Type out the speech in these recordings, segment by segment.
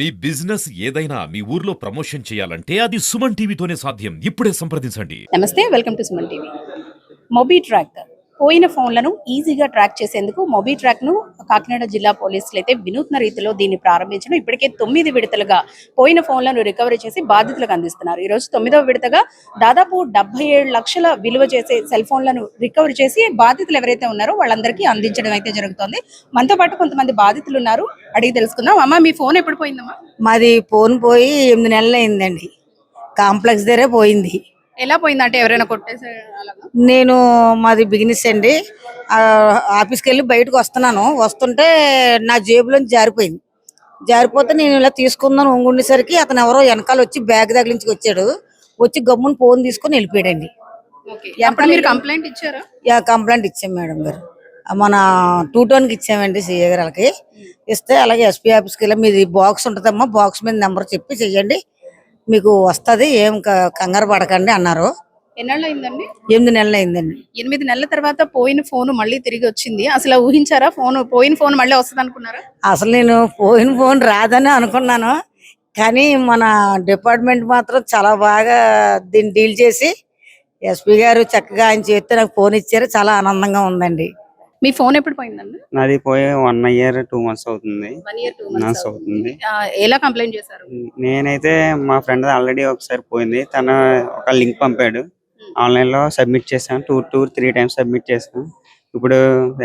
మీ business ఏదైనా మీ ఊర్లో promotion చేయాలంటే అది సుమన్ టీవీతోనే సాధ్యం. ఇప్పుడే సంప్రదించండి. నమస్తే welcome to Suman TV. Mobi tracker. పోయిన ఫోన్లను ఈజీగా ట్రాక్ చేసేందుకు మొబీ ట్రాక్ను కాకినాడ జిల్లా పోలీసులు అయితే వినూత్న రీతిలో దీన్ని ప్రారంభించడం ఇప్పటికే తొమ్మిది విడతలుగా పోయిన ఫోన్లను రికవరీ చేసి బాధితులకు అందిస్తున్నారు. ఈ రోజు తొమ్మిదవ విడతగా దాదాపు డెబ్బై ఏడు లక్షల విలువ చేసే సెల్ ఫోన్లను రికవరీ చేసి బాధితులు ఎవరైతే ఉన్నారో వాళ్ళందరికీ అందించడం అయితే జరుగుతోంది. మనతో పాటు కొంతమంది బాధితులు ఉన్నారు. అడిగి తెలుసుకుందాం. అమ్మ మీ ఫోన్ ఎప్పుడు పోయిందమ్మా? మాది ఫోన్ పోయి ఎనిమిది నెలలు అయిందండి కాంప్లెక్స్ దగ్గరే పోయింది. ఎలా పోయిందంటే ఎవరైనా కొట్టేసే అలాగా నేను మాది బిజినెస్ అండి. ఆ, ఆఫీస్కి వెళ్ళి బయటకు వస్తున్నాను. వస్తుంటే నా జేబులోంచి జారిపోయింది. జారిపోతే నేను ఇలా తీసుకుందాను ఒంగుండేసరికి అతను ఎవరో వెనకాల వచ్చి బ్యాగ్ తగిలించి వచ్చాడు. వచ్చి గమ్మున ఫోన్ తీసుకొని వెళ్ళిపోయాడండి. ఓకే. అప్పుడు మీరు కంప్లైంట్ ఇచ్చారా? యా కంప్లైంట్ ఇచ్చాం మేడం గారు. ఆ, మన టూ టోన్కి ఇచ్చామండి సీఏ గారు వాళ్ళకి. ఇస్తే అలాగే ఎస్పీ ఆఫీస్కి వెళ్ళి మీది బాక్స్ ఉంటుందమ్మా బాక్స్ మీద నెంబర్ చెప్పి చెయ్యండి. మీకు వస్తుంది ఏం కంగారు పడకండి అన్నారు. ఎన్నాళ్ళు అయిందండి ఎనిమిది నెలలు అయిందండి ఎనిమిది నెలల తర్వాత పోయిన ఫోన్ మళ్ళీ తిరిగి వచ్చింది. అసలు ఊహించారా ఫోన్ పోయిన ఫోన్ మళ్ళీ వస్తుంది అనుకున్నారా అసలు నేను పోయిన ఫోన్ రాదని అనుకున్నాను. కానీ మన డిపార్ట్మెంట్ మాత్రం చాలా బాగా దీన్ని డీల్ చేసి ఎస్పీ గారు చక్కగా ఆయన చేస్తే నాకు ఫోన్ ఇచ్చారు. చాలా ఆనందంగా ఉందండి. మీ ఫోన్ ఎప్పుడు పోయిందండి? నాది పోయి వన్ ఇయర్ టూ మంత్స్ అవుతుంది. వన్ ఇయర్ టూ మంత్స్ అవుతుంది. ఎలా కంప్లైంట్ చేశారు? నేనైతే మా ఫ్రెండ్ ఆల్రెడీ ఒకసారి పోయింది. తను ఒక లింక్ పంపాడు. ఆన్లైన్లో సబ్మిట్ చేశాను. Two two three times submit చేశాను. ఇప్పుడు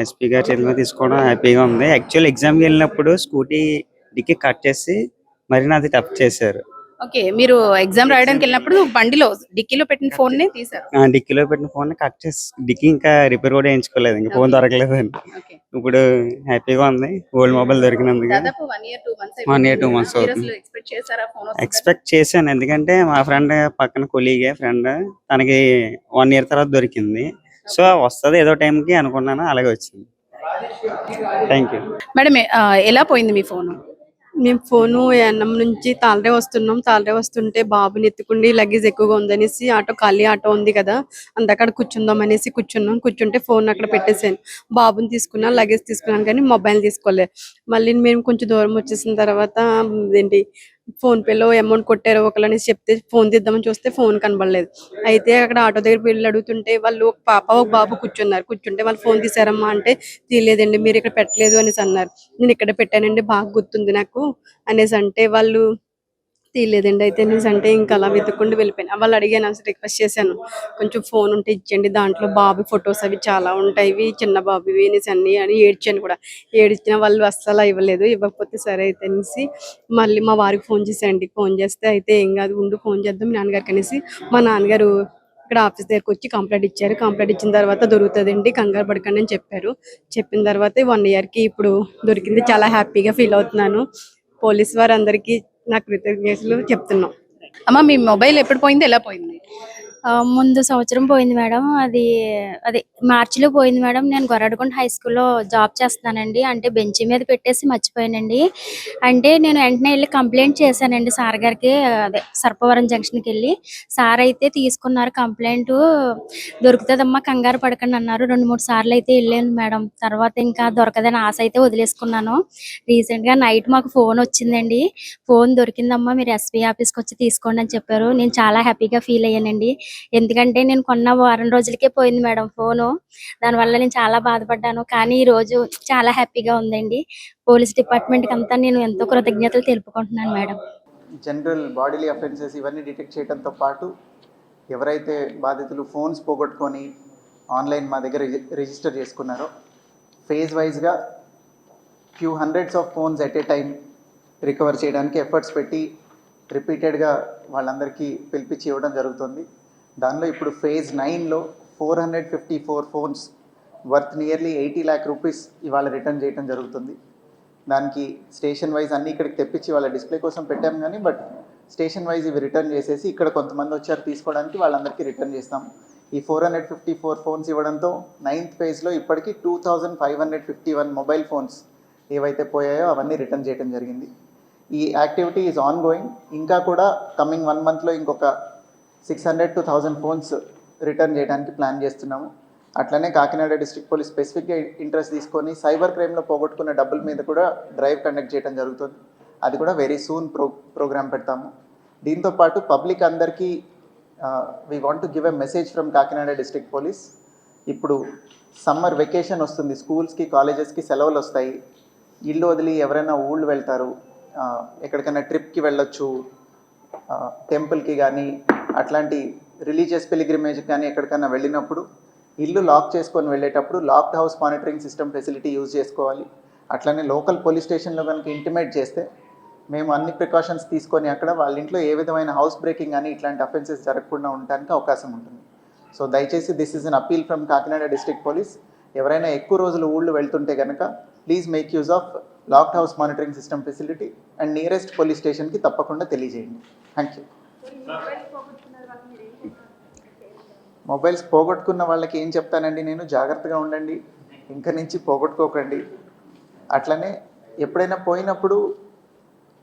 ఎస్పీ గారి చేతిలో తీసుకోవడం హ్యాపీగా ఉంది. యాక్చువల్ ఎగ్జామ్కి వెళ్ళినప్పుడు స్కూటీ డిక్కి కట్ చేసి మరి నాది టప్ చేశారు. ఓకే మీరు ఎగ్జామ్ రాయడానికి వెళ్ళినప్పుడు బండిలో డిక్కీలో పెట్టిన ఫోన్ నే తీశారు. ఆ డిక్కీలో పెట్టిన ఫోన్ కట్ చేసి డిక్కీ ఇంకా రిపేర్ కూడా వేయించుకోలేదు ఇంకా ఫోన్ దొరకలేదు అని ఓకే. ఇప్పుడు హ్యాపీగా ఉంది ఓల్డ్ మొబైల్ దొరికినందుకు. దాదాపు one year two months One year, two months అవుతుంది. ఎక్స్పెక్ట్ చేశారా ఫోన్ ఎక్స్పెక్ట్ చేశాను ఎందుకంటే మా ఫ్రెండ్ పక్కన కొలీగే ఫ్రెండ్ తనకి వన్ ఇయర్ తర్వాత దొరికింది. సో వస్తుంది ఏదో టైంకి అనుకున్నాను అలాగే వచ్చింది. థ్యాంక్ యూ మేడం ఎలా పోయింది మీ ఫోన్? మేము ఫోను ఎన్నం నుంచి తాళరే వస్తున్నాం. తాళరే వస్తుంటే బాబుని ఎత్తుకుండి లగేజ్ ఎక్కువగా ఉందనేసి ఆటో ఖాళీ ఆటో ఉంది కదా అందక్కడ కూర్చుందాం అనేసి కూర్చున్నాం. కూర్చుంటే ఫోన్ అక్కడ పెట్టేసాను బాబుని తీసుకున్నా లగేజ్ తీసుకున్నాను కానీ మొబైల్ తీసుకోలేదు మళ్ళీ మేము కొంచెం దూరం వచ్చేసిన తర్వాత ఏంటి ఫోన్ పేలో అమౌంట్ కొట్టారు ఒకళ్ళని చెప్తే ఫోన్ తీద్దామని చూస్తే ఫోన్ కనబడలేదు. అయితే అక్కడ ఆటో దగ్గర వెళ్ళి అడుగుతుంటే వాళ్ళు ఒక పాప ఒక బాబు కూర్చున్నారు. కూర్చుంటే వాళ్ళు ఫోన్ తీసారమ్మా అంటే తీయలేదండి మీరు ఇక్కడ పెట్టలేదు అనేసి అన్నారు. నేను ఇక్కడ పెట్టానండి బాగా గుర్తుంది నాకు అనేసి అంటే వాళ్ళు తీయలేదండి. అయితే న్యూస్ అంటే ఇంకా అలా వెతుక్కుంటూ వెళ్ళిపోయాను. వాళ్ళు అడిగాను అసలు రిక్వెస్ట్ చేశాను. కొంచెం ఫోన్ ఉంటే ఇచ్చండి దాంట్లో. బాబు ఫొటోస్ అవి చాలా ఉంటాయి. ఇవి చిన్న బాబువి అనేసి అన్ని అని ఏడ్చాను కూడా. ఏడ్చిన వాళ్ళు అస్సలు ఇవ్వలేదు. ఇవ్వకపోతే సరే అయితే అనేసి మళ్ళీ మా వారికి ఫోన్ చేశానండి. ఫోన్ చేస్తే అయితే ఏం కాదు ఉండు ఫోన్ చేద్దాం మీ నాన్నగారికి అనేసి మా నాన్నగారు ఇక్కడ ఆఫీస్ దగ్గరకు వచ్చి కంప్లైంట్ ఇచ్చారు. కంప్లైంట్ ఇచ్చిన తర్వాత దొరుకుతుందండి కంగారు పడకండి అని చెప్పారు. చెప్పిన తర్వాత వన్కి ఇప్పుడు దొరికింది. చాలా హ్యాపీగా ఫీల్ అవుతున్నాను. పోలీస్ వారందరికీ నా కృతజ్ఞతలు చెప్తున్నాం. అమ్మ మీ మొబైల్ ఎప్పుడు పోయింది? ఎలా పోయింది? ముందు సంవత్సరం పోయింది మేడం. అది అదే మార్చిలో పోయింది మేడం. నేను గొర్రెడకొండ హై స్కూల్లో జాబ్ చేస్తున్నానండి. అంటే బెంచ్ మీద పెట్టేసి మర్చిపోయానండి. అంటే నేను వెంటనే వెళ్ళి కంప్లైంట్ చేశానండి సార్ గారికి. అదే సర్పవరం జంక్షన్కి వెళ్ళి. సార్ అయితే తీసుకున్నారు కంప్లైంట్. దొరుకుతుందమ్మా కంగారు పడకండి అన్నారు. రెండు మూడు సార్లు అయితే వెళ్ళాను మేడం. తర్వాత ఇంకా దొరకదని ఆశ అయితే వదిలేసుకున్నాను. రీసెంట్గా నైట్ మాకు ఫోన్ వచ్చిందండి. ఫోన్ దొరికిందమ్మా మీరు ఎస్పీ ఆఫీస్కి వచ్చి తీసుకోండి అని చెప్పారు. నేను చాలా హ్యాపీగా ఫీల్ అయ్యానండి. ఎందుకంటే నేను కొన్న వారం రోజులకే పోయింది మేడం ఫోను. దానివల్ల నేను చాలా బాధపడ్డాను. కానీ ఈ రోజు చాలా హ్యాపీగా ఉందండి. పోలీస్ డిపార్ట్మెంట్కి అంతా నేను ఎంతో కృతజ్ఞతలు తెలుపుకుంటున్నాను మేడం. జనరల్ బాడీలీ అఫెన్సెస్ ఇవన్నీ డిటెక్ట్ చేయడంతో పాటు ఎవరైతే బాధితులు ఫోన్స్ పోగొట్టుకొని ఆన్లైన్ మా దగ్గర రిజి- రిజిస్టర్ చేసుకున్నారో ఫేజ్ వైజ్గా few hundreds of phones at a time recover చేయడానికి ఎఫర్ట్స్ పెట్టి రిపీటెడ్గా వాళ్ళందరికీ పిలిపించి ఇవ్వడం జరుగుతుంది. దానిలో ఇప్పుడు ఫేజ్ నైన్లో four hundred fifty four phones worth nearly eighty lakh rupees ఇవాళ రిటర్న్ చేయడం జరుగుతుంది. దానికి స్టేషన్ వైజ్ అన్నీ ఇక్కడికి తెప్పించి వాళ్ళ డిస్ప్లే కోసం పెట్టాం కానీ బట్ స్టేషన్ వైజ్ ఇవి రిటర్న్ చేసేసి ఇక్కడ కొంతమంది వచ్చారు తీసుకోవడానికి వాళ్ళందరికీ రిటర్న్ చేస్తాం. ఈ four hundred fifty four phones ఇవ్వడంతో నైన్త్ ఫేజ్లో ఇప్పటికీ two thousand five hundred fifty one mobile phones ఏవైతే పోయాయో అవన్నీ రిటర్న్ చేయడం జరిగింది. ఈ యాక్టివిటీ ఈజ్ ఆన్ గోయింగ్ ఇంకా కూడా కమింగ్ వన్ మంత్లో ఇంకొక six hundred to thousand phones return చేయడానికి ప్లాన్ చేస్తున్నాము. అట్లనే కాకినాడ డిస్ట్రిక్ట్ పోలీస్ స్పెసిఫిక్గా ఇంట్రెస్ట్ తీసుకొని సైబర్ క్రైమ్లో పోగొట్టుకున్న డబ్బుల మీద కూడా డ్రైవ్ కండక్ట్ చేయడం జరుగుతుంది. అది కూడా వెరీ సూన్ ప్రో ప్రోగ్రామ్ పెడతాము. దీంతో పాటు పబ్లిక్ అందరికీ we want to give a message from Kakinada district police ఇప్పుడు సమ్మర్ వెకేషన్ వస్తుంది. స్కూల్స్కి కాలేజెస్కి సెలవులు వస్తాయి. ఇల్లు వదిలి ఎవరైనా ఊళ్ళు వెళ్తారు. ఎక్కడికైనా ట్రిప్కి వెళ్ళొచ్చు. టెంపుల్కి కానీ అట్లాంటి రిలీజియస్ పిలిగ్రిమేజ్ కానీ ఎక్కడికైనా వెళ్ళినప్పుడు ఇల్లు లాక్ చేసుకొని వెళ్ళేటప్పుడు locked house monitoring system facility use చేసుకోవాలి. అట్లనే లోకల్ పోలీస్ స్టేషన్లో కనుక ఇంటిమేట్ చేస్తే మేము అన్ని ప్రికాషన్స్ తీసుకొని అక్కడ వాళ్ళ ఇంట్లో ఏ విధమైన హౌస్ బ్రేకింగ్ కానీ ఇట్లాంటి అఫెన్సెస్ జరగకుండా ఉండడానికి అవకాశం ఉంటుంది. సో దయచేసి this is an appeal from Kakinada district police. ఎవరైనా ఎక్కువ రోజులు ఊళ్ళు వెళ్తుంటే కనుక please make use of locked house monitoring system facility and nearest police స్టేషన్కి తప్పకుండా తెలియజేయండి. Thank you. మొబైల్స్ పోగొట్టుకున్న వాళ్ళకి ఏం చెప్తానండి నేను? జాగ్రత్తగా ఉండండి. ఇంక నుంచి పోగొట్టుకోకండి. అట్లనే ఎప్పుడైనా పోయినప్పుడు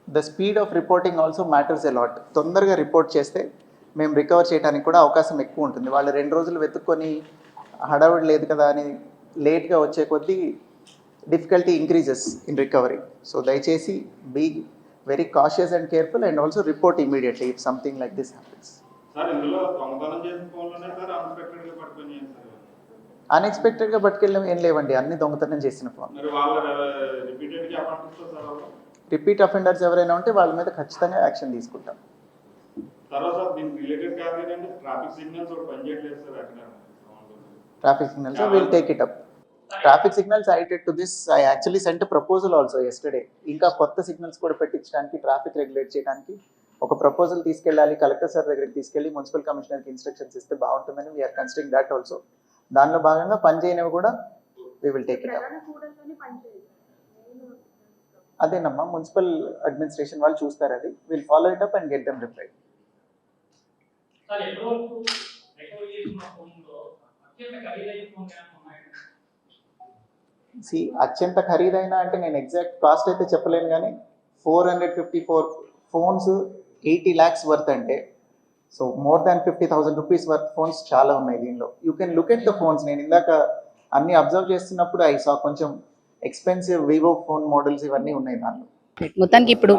the speed of reporting also matters a lot తొందరగా రిపోర్ట్ చేస్తే మేము రికవర్ చేయడానికి కూడా అవకాశం ఎక్కువ ఉంటుంది. వాళ్ళు రెండు రోజులు వెతుక్కొని హడావిడి లేదు కదా అని లేట్గా వచ్చే కొద్దీ difficulty increases in recovery. So దయచేసి be very cautious and careful and also report immediately if something like this happens sir ఇందులో దొంగతనం చేసిన ఫోన్లోనే సార్ అన్ఎక్స్పెక్టెడ్గా పట్టుకొని సార్. అన్ఎక్స్పెక్టెడ్గా పట్టుకెళ్ళడం ఏం లేవండి అన్ని దొంగతనం చేసిన ఫోన్ మరి వాళ్ళ రిపీటెడ్గా అపాయింట్మెంట్స్ సార్ వాళ్ళు రిపీట్ అఫెండర్స్ ఎవరైనా ఉంటే వాళ్ళ మీద ఖచ్చితంగా యాక్షన్ తీసుకుంటాం. తర్వాత సార్ దీనికి రిలేటెడ్ కాదు ఏంటంటే ట్రాఫిక్ సిగ్నల్స్ ఒకటి పనిచేయట్లేదు సార్ అక్కడ. Traffic signals will take it up traffic signals I did to this I actually sent proposal also yesterday ఇంకా కొత్త సిగ్నల్స్ కూడా పెట్టించడానికి ట్రాఫిక్ రెగ్యులేట్ చేయడానికి. ఒక ప్రపోజల్ తీసుకెళ్ళాలి కలెక్టర్ సార్ దగ్గరికి తీసుకెళ్ళి మున్సిపల్ కమిషనర్కి ఇన్స్ట్రక్షన్స్ ఇస్తే బాగుంటుందని వీఆర్ కన్సిడరింగ్ దట్ ఆల్సో దానిలో భాగంగా పనిచేయనివి కూడా వీ విల్ టేక్ ఇట్ అదేనమ్మా మున్సిపల్ అడ్మినిస్ట్రేషన్ వాళ్ళు చూస్తారు అది. Will follow it up and get them reply C అత్యంత ఖరీదైన అంటే నేను ఎగ్జాక్ట్ కాస్ట్ అయితే చెప్పలేను కానీ four hundred fifty four phones eighty lakhs worth అంటే so more than fifty thousand rupees worth phones చాలా ఉన్నాయి దీనిలో. You can look at the phones నేను ఇందాక అన్ని అబ్జర్వ్ చేస్తున్నప్పుడు ఐ సా కొంచెం ఎక్స్పెన్సివ్ వివో ఫోన్ మోడల్స్ ఇవన్నీ ఉన్నాయి దానిలో. మొత్తానికి ఇప్పుడు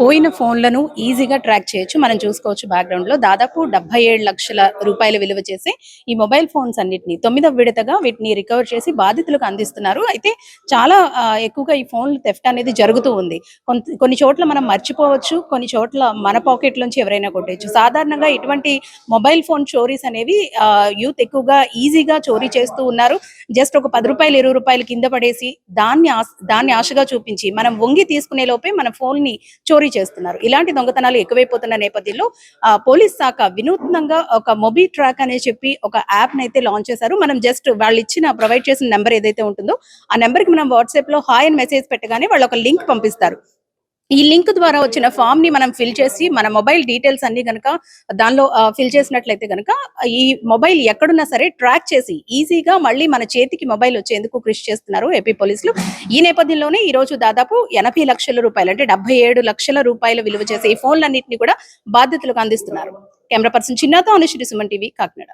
పోయిన ఫోన్లను ఈజీగా ట్రాక్ చేయొచ్చు. మనం చూసుకోవచ్చు బ్యాక్గ్రౌండ్లో దాదాపు డెబ్బై ఏడు లక్షల రూపాయలు విలువ చేసి ఈ మొబైల్ ఫోన్స్ అన్నిటిని తొమ్మిదవ విడతగా వీటిని రికవర్ చేసి బాధితులకు అందిస్తున్నారు. అయితే చాలా ఎక్కువగా ఈ ఫోన్లు థెఫ్ట్ అనేది జరుగుతూ ఉంది. కొంత- కొన్ని చోట్ల మనం మర్చిపోవచ్చు కొన్ని చోట్ల మన పాకెట్ నుంచి ఎవరైనా కొట్టేయచ్చు. సాధారణంగా ఇటువంటి మొబైల్ ఫోన్ చోరీస్ అనేవి యూత్ ఎక్కువగా ఈజీగా చోరీ చేస్తూ ఉన్నారు. జస్ట్ ఒక పది రూపాయలు ఇరవై రూపాయలు కింద పడేసి దాన్ని ఆశ- దాన్ని ఆశగా చూపించి మనం వంగి తీసుకునే లోపే మన ఫోన్ని చోరీ చేస్తున్నారు. ఇలాంటి దొంగతనాలు ఎక్కువైపోతున్న నేపథ్యంలో పోలీస్ శాఖ వినూత్నంగా ఒక మొబీ ట్రాక్ అనే చెప్పి ఒక యాప్ అయితే లాంచ్ చేశారు. మనం జస్ట్ వాళ్ళు ఇచ్చిన ప్రొవైడ్ చేసిన నెంబర్ ఏదైతే ఉంటుందో ఆ నెంబర్కి మనం వాట్సాప్లో హాయ్ అని మెసేజ్ పెట్టగానే వాళ్ళు ఒక లింక్ పంపిస్తారు. ఈ లింక్ ద్వారా వచ్చిన ఫామ్ని మనం ఫిల్ చేసి మన మొబైల్ డీటెయిల్స్ అన్ని గనక దానిలో ఫిల్ చేసినట్లయితే గనక ఈ మొబైల్ ఎక్కడున్నా సరే ట్రాక్ చేసి ఈజీగా మళ్ళీ మన చేతికి మొబైల్ వచ్చేందుకు కృషి చేస్తున్నారు ఏపీ పోలీసులు ఈ నేపథ్యంలోనే ఈ రోజు దాదాపు ఎనభై లక్షల రూపాయలు అంటే డెబ్బై ఏడు లక్షల రూపాయలు విలువ చేసే ఈ ఫోన్లన్నింటినీ కూడా బాధ్యతలకు అందిస్తున్నారు. కెమెరా పర్సన్ చిన్నతో అనుశ్రీ సుమన్ టీవీ కాకినాడ.